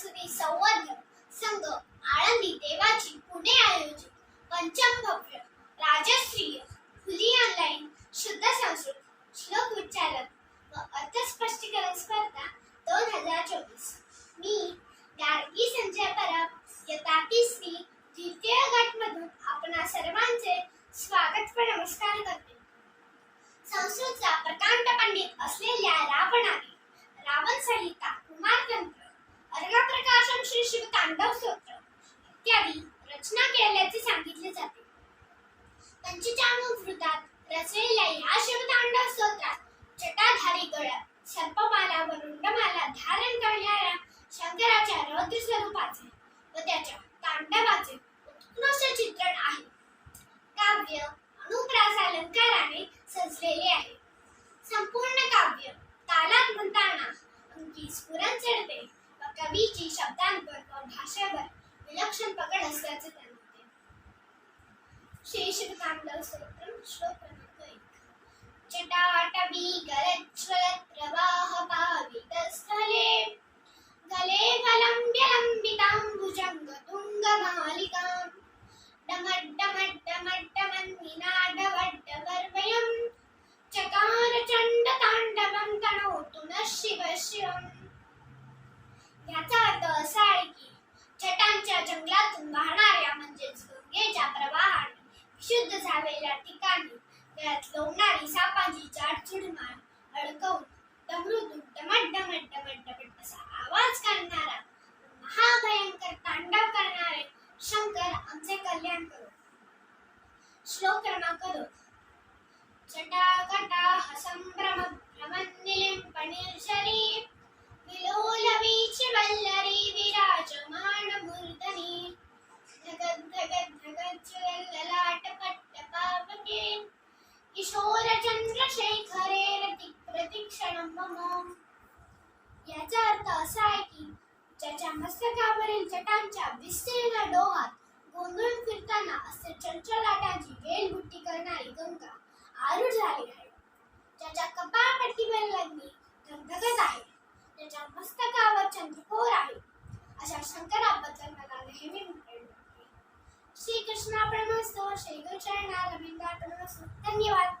बासुरी संवर्ध संघ आळंदी देवाची पुणे आयोजित पंचम भव्य राजश्रीय खुली ऑनलाईन शुद्ध संस्कृत श्लोक उच्चारण सांगितले जाते. पंचचामृत वृत्तात रचलेल्या या शब्दांड स्तोत्रात जटाधारी गळ्यात सर्पमाला व रुंडमाला धारण करणाऱ्या शंकराच्या रौद्र स्वरूपाचे व त्याच्या तांडवाचे उत्कृष्ट चित्रण आहे. काव्य अनुप्रास अलंकाराने सजलेले आहे. संपूर्ण काव्य तालात म्हणताना अंकी स्फुरण चढते व कवीची शब्दांवर व भाषेवर विलक्षण पकड असल्याचे त्यांना शीर्षकाण्डस्तोत्रं श्लोकनक। जटाटवी गलज्ज्वलप्रवाहपावितस्थले गले गलम्ब्यलम्बिताम्बुजङ्गतुङ्गमालिकां डमड्डमड्डमड् त्यात लोंबणारी चाडचूड मार अडकवून डमरूतून डमट डमट डमट डमट असा आवाज करणारा महाभयंकर तांडव करणारे शंकर आमचे कल्याण करो. श्लोक क्रमांक दोन. जटाकटाः संभ्रम भ्रमन्निलिम्पनिर्झरी किशोरचन्द्रशेखरे रतिक प्रतिक्षणं मम. याचा अर्थ असा आहे की ज्याच्या मस्तकावरील जटांच्या विस्तीर्ण डोहात गोंधळून फिरताना असे चंचलाटाची वेलबुट्टी करणारी गंगा आरूढ झाली आहे. ज्याच्या कपाळपट्टीवर लग्नी धगधगत आहे. त्याच्या मस्तकावर चंद्रकोर आहे. अशा शंकराबद्दल मला नेहमी श्री प्रेम वाटते श्रीकृष्णार्पणमस्तु श्रीकृष्णाला धन्यवाद